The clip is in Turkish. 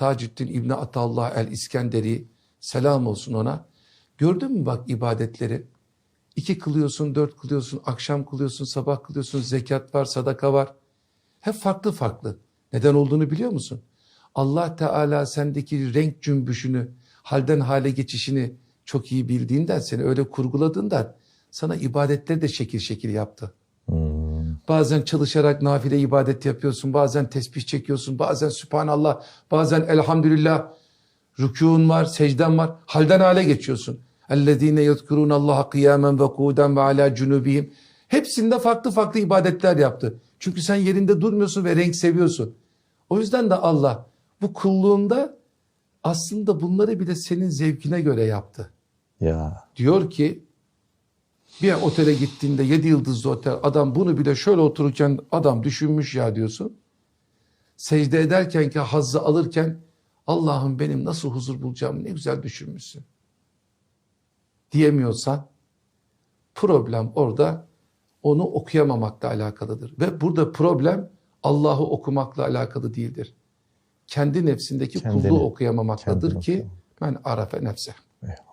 Taceddin İbni Atallah el İskenderi selam olsun ona. Gördün mü bak ibadetleri? İki kılıyorsun, dört kılıyorsun, akşam kılıyorsun, sabah kılıyorsun, zekat var, sadaka var. Hep farklı farklı. Neden olduğunu biliyor musun? Allah Teala sendeki renk cümbüşünü, halden hale geçişini çok iyi bildiğinden, seni öyle kurguladığından sana ibadetleri de şekil şekil yaptı. Bazen çalışarak nafile ibadet yapıyorsun, bazen tesbih çekiyorsun, bazen Sübhanallah, bazen Elhamdülillah. Rükûn var, secden var, halden hale geçiyorsun. اَلَّذ۪ينَ يَذْكُرُونَ اللّٰهَ قِيَامًا وَقُودًا وَعَلَى جُنُوبِهِمْ Hepsinde farklı farklı ibadetler yaptı. Çünkü sen yerinde durmuyorsun ve renk seviyorsun. O yüzden de Allah bu kulluğunda aslında bunları bile senin zevkine göre yaptı. Ya. Diyor ki bir otele gittiğinde yedi yıldızlı otel adam bunu bile şöyle otururken adam düşünmüş ya diyorsun. Secde ederken ki hazzı alırken Allah'ım benim nasıl huzur bulacağımı ne güzel düşünmüşsün. Diyemiyorsan problem orada onu okuyamamakla alakalıdır. Ve burada problem Allah'ı okumakla alakalı değildir. Kendi nefsindeki Kendini, kulluğu okuyamamaktadır ki ben arafe nefse. Eyvallah.